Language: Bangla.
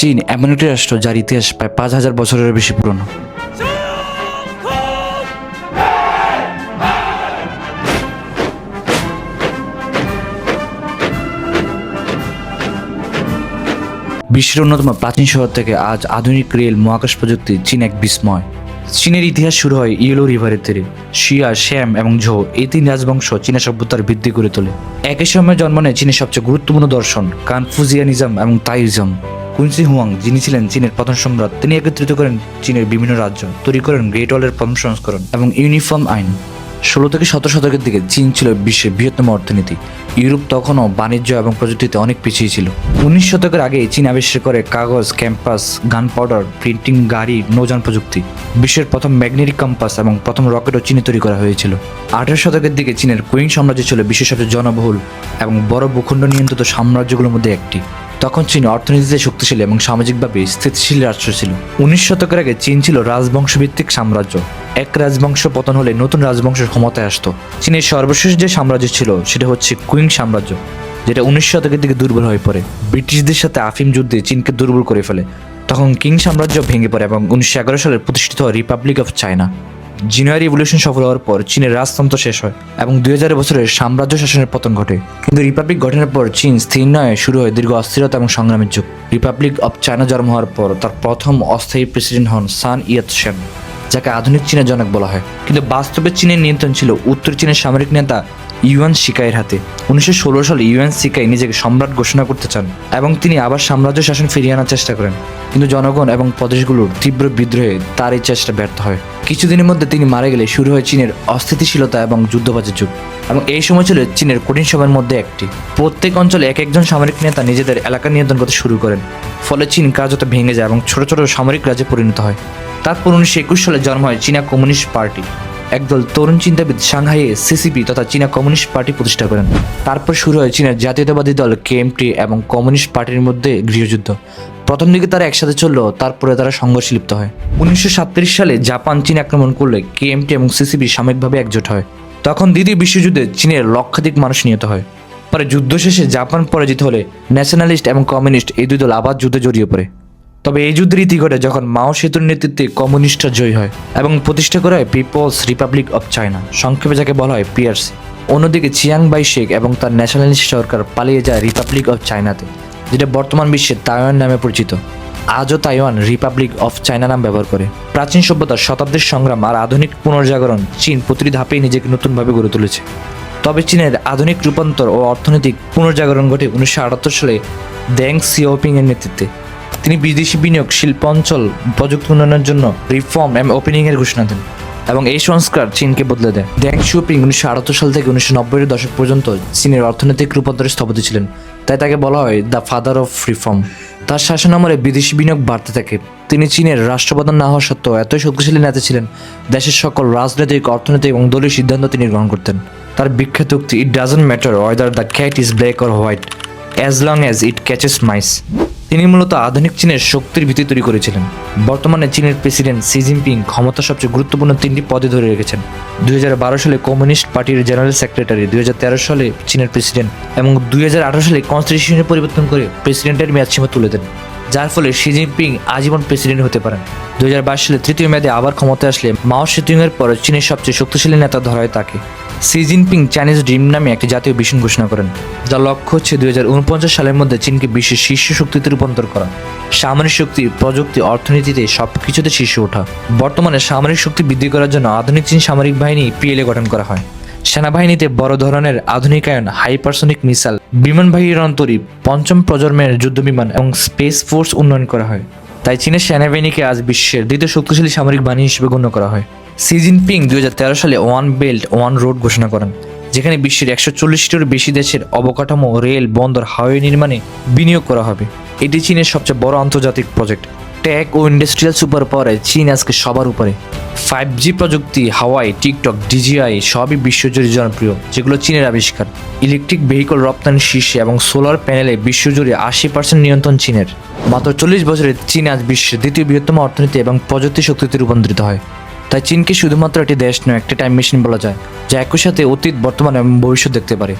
চীন এমন একটি রাষ্ট্র যার ইতিহাস প্রায় পাঁচ হাজার বছরের বেশি পুরনো। বিশ্বের অন্যতম প্রাচীন শহর থেকে আজ আধুনিক রেল, মহাকাশ প্রযুক্তি, চীন এক বিস্ময়। চীনের ইতিহাস শুরু হয় ইয়েলো রিভারের তীরে। শিয়া, শ্যাম এবং ঝো এই তিন রাজবংশ চীনা সভ্যতার বৃদ্ধি করে তোলে। একই সময়ে জন্ম নেয় চীনের সবচেয়ে গুরুত্বপূর্ণ দর্শন, কানফুজিয়ানিজম এবং তাইজম কুইন্সি হুয়াং, যিনি ছিলেন চীনের প্রথম সম্রাট, তিনি একত্রিত করেন চীনের বিভিন্ন রাজ্য, তৈরি করেন গ্রেট ওয়ালের প্রথম সংস্করণ এবং ইউনিফর্ম আইন। ষোলো থেকে সতেরো শতকের দিকে চীন ছিল বিশ্বের বৃহত্তম অর্থনীতি। ইউরোপ তখনও বাণিজ্য এবং প্রযুক্তিতে অনেক পিছিয়ে ছিল। উনিশ শতকের আগে চীন আবিষ্কার করে কাগজ, ক্যাম্পাস গান পাউডার প্রিন্টিং গাড়ি, নৌযান প্রযুক্তি। বিশ্বের প্রথম ম্যাগনেটিক কম্পাস এবং প্রথম রকেটও চীনে তৈরি করা হয়েছিল। আঠারো শতকের দিকে চীনের কুইং সাম্রাজ্য ছিল বিশ্বের সবচেয়ে জনবহুল এবং বড় ভূখণ্ড নিয়ন্ত্রিত সাম্রাজ্যগুলোর মধ্যে একটি। তখন চীন অর্থনীতিতে শক্তিশালী এবং সামাজিকভাবে স্থিতিশীল রাষ্ট্র ছিল। উনিশ শতকের আগে চীন ছিল রাজবংশভিত্তিক সাম্রাজ্য। এক রাজবংশ পতন হলে নতুন রাজবংশের ক্ষমতায় আসত। চীনের সর্বশেষ যে সাম্রাজ্য ছিল, সেটা হচ্ছে কুইং সাম্রাজ্য, যেটা উনিশ শতকের দিকে দুর্বল হয়ে পড়ে। ব্রিটিশদের সাথে আফিম যুদ্ধে চীনকে দুর্বল করে ফেলে। তখন কিং সাম্রাজ্য ভেঙে পড়ে এবং উনিশশো এগারো সালে প্রতিষ্ঠিত হয় রিপাবলিক অফ চায়না জিনুয়ারি রিভলিউশন সফল হওয়ার পর চীনের রাজতন্ত্র শেষ হয় এবং দুই হাজার বছরের সাম্রাজ্য শাসনের পতন ঘটে। কিন্তু রিপাবলিক গঠনের পর চীন স্থির নয়, শুরু হয় দীর্ঘ অস্থিরতা এবং সংগ্রামের যুগ। রিপাবলিক অব চায়না জন্ম হওয়ার পর তার প্রথম অস্থায়ী প্রেসিডেন্ট হন সান ইয়ত সেন যাকে আধুনিক চীনের জনক বলা হয়। কিন্তু বাস্তবে চীনের নিয়ন্ত্রণ ছিল উত্তর চীনের সামরিক নেতা ইউয়ান শিকাইয়ের হাতে। উনিশশো ষোলো সালে ইউএন শিকাই নিজেকে সম্রাট ঘোষণা করতে চান এবং তিনি আবার সাম্রাজ্য শাসন ফিরিয়ে আনার চেষ্টা করেন। কিন্তু জনগণ এবং প্রদেশগুলোর তীব্র বিদ্রোহে তার এই চেষ্টা ব্যর্থ হয়। কিছুদিনের মধ্যে তিনি মারা গেলে শুরু হয় চীনের অস্থিতিশীলতা এবং যুদ্ধবাজের যুগ। এবং এই সময় ছিল চীনের কঠিন সময়ের মধ্যে একটি। প্রত্যেক অঞ্চলে এক একজন সামরিক নেতা নিজেদের এলাকা নিয়ন্ত্রণ করতে শুরু করেন। ফলে চীন কার্যত ভেঙে যায় এবং ছোট ছোট সামরিক রাজ্যে পরিণত হয়। তারপর উনিশশো একুশ সালে জন্ম হয় চীনা কমিউনিস্ট পার্টি। একদল তরুণ চিন্তাবিদ সাংহাইয়ে সিসিপি তথা চীনা কমিউনিস্ট পার্টি প্রতিষ্ঠা করেন। তারপর শুরু হয় চীনের জাতীয়তাবাদী দল কেএমটি এবং কমিউনিস্ট পার্টির মধ্যে গৃহযুদ্ধ। প্রথম দিকে তারা একসাথে চললেও তারপরে তারা সংঘর্ষে লিপ্ত হয়। উনিশশো সালে জাপান চীন আক্রমণ করলে কেএমটি এবং সিসিপি সাময়িকভাবে একজোট হয়। তখন দ্বিতীয় বিশ্বযুদ্ধে চীনের লক্ষাধিক মানুষ নিহত হয়। পরে যুদ্ধ শেষে জাপান পরাজিত হলে ন্যাশনালিস্ট এবং কমিউনিস্ট এই দুই দল আবার যুদ্ধে জড়িয়ে পড়ে। তবে এই যুদ্ধের ইতি ঘটে যখন মাও সেতুর নেতৃত্বে কমিউনিস্টরা জয়ী হয় এবং প্রতিষ্ঠা করা হয় পিপলস রিপাবলিক অফ চায়না, সংক্ষেপে যাকে বলা হয় পিআরসি অন্যদিকে চিয়াং বাই শেখ এবং তার ন্যাশনালিস্ট সরকার পালিয়ে যায় রিপাবলিক অফ চায়নাতে, যেটা বর্তমান বিশ্বে তাইওয়ান নামে পরিচিত। আজও তাইওয়ান রিপাবলিক অফ চায়না নাম ব্যবহার করে। প্রাচীন সভ্যতার শতাব্দীর সংগ্রাম আর আধুনিক পুনর্জাগরণ চীন প্রতিটি ধাপেই নিজেকে নতুনভাবে গড়ে তুলেছে। তবে চীনের আধুনিক রূপান্তর ও অর্থনৈতিক পুনর্জাগরণ ঘটে উনিশশো আটাত্তর সালে দ্যাং সিওপিং এর নেতৃত্বে। তিনি বিদেশি বিনিয়োগ, শিল্প অঞ্চল, প্রযুক্তি উন্নয়নের জন্য রিফর্ম এবং ওপেনিং এর ঘোষণা দেন এবং এই সংস্কার চীনকে বদলে দেয়। ড্যাং শিওপিং উনিশশো আটাত্তর সাল থেকে উনিশশো নব্বইয়ের দশক পর্যন্ত চীনের অর্থনৈতিক রূপান্তরের স্থপতি ছিলেন। তাই তাকে বলা হয় দ্য ফাদার অফ রিফর্ম তার শাসন আমলে বিদেশি বিনিয়োগ বাড়তে থাকে। তিনি চীনের রাষ্ট্রপ্রধান না হওয়া সত্ত্বেও এতই শক্তিশালী নেতা ছিলেন, দেশের সকল রাজনৈতিক, অর্থনৈতিক এবং দলীয় সিদ্ধান্ত তিনি গ্রহণ করতেন। তার বিখ্যাত উক্তি it doesn't matter whether the cat is black or white as long as it catches mice তিনি মূলত আধুনিক চীনের শক্তির ভিত্তি তৈরি করেছিলেন। বর্তমানে চীনের প্রেসিডেন্ট সি জিনপিং ক্ষমতা সবচেয়ে গুরুত্বপূর্ণ তিনটি পদে ধরে রেখেছেন। দুই হাজার বারো সালে কমিউনিস্ট পার্টির জেনারেল সেক্রেটারি, দুই হাজার তেরো সালে চীনের প্রেসিডেন্ট এবং দুই হাজার আঠেরো সালে কনস্টিটিউশনে পরিবর্তন করে প্রেসিডেন্টের মেয়াদ সীমা তুলে দেন। যার ফলে শি জিনপিং আজীবন প্রেসিডেন্ট হতে পারেন। দুই হাজার বাইশ সালে তৃতীয় মেয়াদে আবার ক্ষমতায় আসলে মাও সেতুং এর পর চীনের সবচেয়ে শক্তিশালী নেতা ধরা হয় তাকে। সি জিনপিং চাইনিজ ড্রিম নামে একটি জাতীয় মিশন ঘোষণা করেন যার লক্ষ্য হচ্ছে দুই হাজার উনপঞ্চাশ সালের মধ্যে চীনকে বিশ্বের শীর্ষ শক্তিতে রূপান্তর করা। সামরিক শক্তি, প্রযুক্তি, অর্থনীতিতে সব কিছুতে শীর্ষে ওঠা। বর্তমানে সামরিক শক্তি বৃদ্ধি করার জন্য আধুনিক চীন সামরিক বাহিনী পিএলএ গঠন করা হয়। সেনাবাহিনীতে বড় ধরনের আধুনিকায়ন হাইপারসনিক মিসাইল, বিমানবাহী রণতরী, পঞ্চম প্রজন্মের যুদ্ধ বিমান এবং স্পেস ফোর্স উন্নয়ন করা হয়। তাই চীনের সেনাবাহিনীকে আজ বিশ্বের দ্বিতীয় শক্তিশালী সামরিক বাহিনী হিসেবে গণ্য করা হয়। সি জিনপিং দুই সালে ওয়ান বেল্ট, ওয়ান রোড ঘোষণা করেন, যেখানে বিশ্বের একশো চল্লিশটিরও বেশি দেশের অবকাঠামো, রেল, বন্দর, হাইওয়ে নির্মাণে বিনিয়োগ করা হবে। এটি চীনের সবচেয়ে বড় আন্তর্জাতিক প্রজেক্ট। টেক ও ইন্ডাস্ট্রিয়াল সুপার পাওয়ারে চীন আজকে সবার উপরে। ফাইভ জি প্রযুক্তি, হাওয়াই, টিকটক ডিজিআই সবই বিশ্বজুড়ে জনপ্রিয়, যেগুলো চীনের আবিষ্কার। ইলেকট্রিক ভেহিকল রপ্তানি শীর্ষে এবং সোলার প্যানেলে বিশ্বজুড়ে আশি পার্সেন্ট নিয়ন্ত্রণ চীনের। মাত্র চল্লিশ বছরে চীন আজ বিশ্বের দ্বিতীয় বৃহত্তম অর্থনীতি এবং প্রযুক্তি শক্তিতে রূপান্তরিত হয়। তাই চীনকে শুধুমাত্র একটি দেশ নয়, একটি টাইম মেশিন বলা যায়, যা একই সাথে অতীত, বর্তমান এবং ভবিষ্যৎ দেখতে পারে।